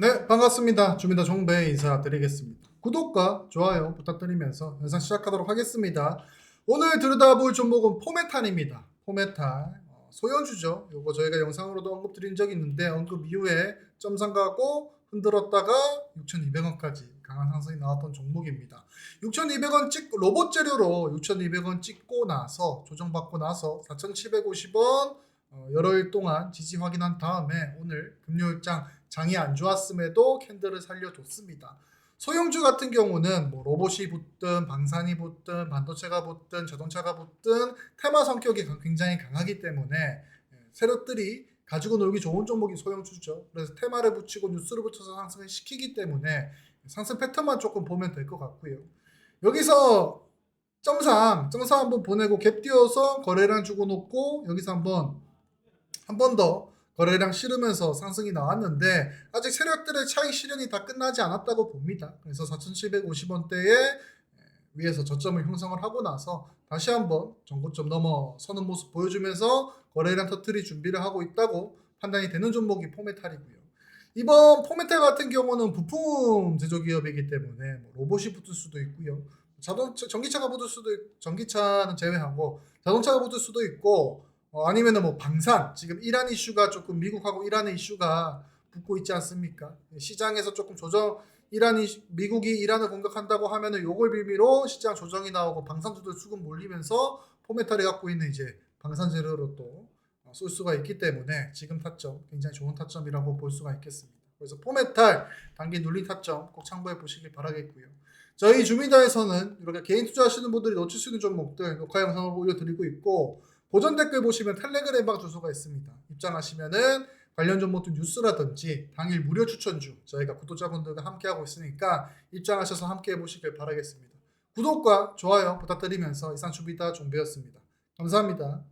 네, 반갑습니다. 주민다 종배 인사드리겠습니다. 구독과 좋아요 부탁드리면서 영상 시작하도록 하겠습니다. 오늘 들여다볼 종목은 포메탄입니다. 포메탄 어, 소연주죠. 이거 저희가 영상으로도 언급드린 적이 있는데 언급 이후에 점상 가고 흔들었다가 6,200원까지 강한 상승이 나왔던 종목입니다. 6,200원 찍 로봇 재료로 6,200원 찍고 나서 조정받고 나서 4,750원 어, 열흘 동안 지지 확인한 다음에 오늘 금요일장 장이 안 좋았음에도 캔들을 살려줬습니다. 소형주 같은 경우는 뭐 로봇이 붙든 방산이 붙든 반도체가 붙든 자동차가 붙든 테마 성격이 강- 굉장히 강하기 때문에 예, 세력들이 가지고 놀기 좋은 종목이 소형주죠. 그래서 테마를 붙이고 뉴스를 붙여서 상승을 시키기 때문에 상승 패턴만 조금 보면 될 것 같고요. 여기서 점상, 점상 한번 보내고 갭 띄워서 거래량 주고 놓고 여기서 한번 한 번 더 거래량 실으면서 상승이 나왔는데 아직 세력들의 차익 실현이 다 끝나지 않았다고 봅니다. 그래서 4,750원대에 위에서 저점을 형성을 하고 나서 다시 한번 전고점 넘어서는 모습 보여주면서 거래량 터트리 준비를 하고 있다고 판단이 되는 종목이 포메탈이고요. 이번 포메탈 같은 경우는 부품 제조 기업이기 때문에 뭐 로봇이 붙을 수도 있고요. 자동차 전기차가 붙을 수도 있, 전기차는 제외하고 자동차가 붙을 수도 있고 어, 아니면은 뭐 방산 지금 이란 이슈가 조금 미국하고 이란의 이슈가 붙고 있지 않습니까? 시장에서 조금 조정 이란이 미국이 이란을 공격한다고 하면은 요걸 빌미로 시장 조정이 나오고 방산주들 수급 몰리면서 포메탈이 갖고 있는 이제 방산 재료로 또 어, 쏠 수가 있기 때문에 지금 타점 굉장히 좋은 타점이라고 볼 수가 있겠습니다. 그래서 포메탈 단기 눌린 타점 꼭 참고해 보시길 바라겠고요. 저희 주민다에서는 이렇게 개인 투자하시는 분들이 놓칠 수 있는 종목들 녹화 영상을 올려드리고 있고 고전 댓글 보시면 텔레그램 방 주소가 있습니다. 입장하시면은 관련 종목들 뉴스라든지 당일 무료 추천주 저희가 구독자분들과 함께하고 있으니까 입장하셔서 함께 해보시길 바라겠습니다. 구독과 좋아요 부탁드리면서 이상 주비다 종배였습니다. 감사합니다.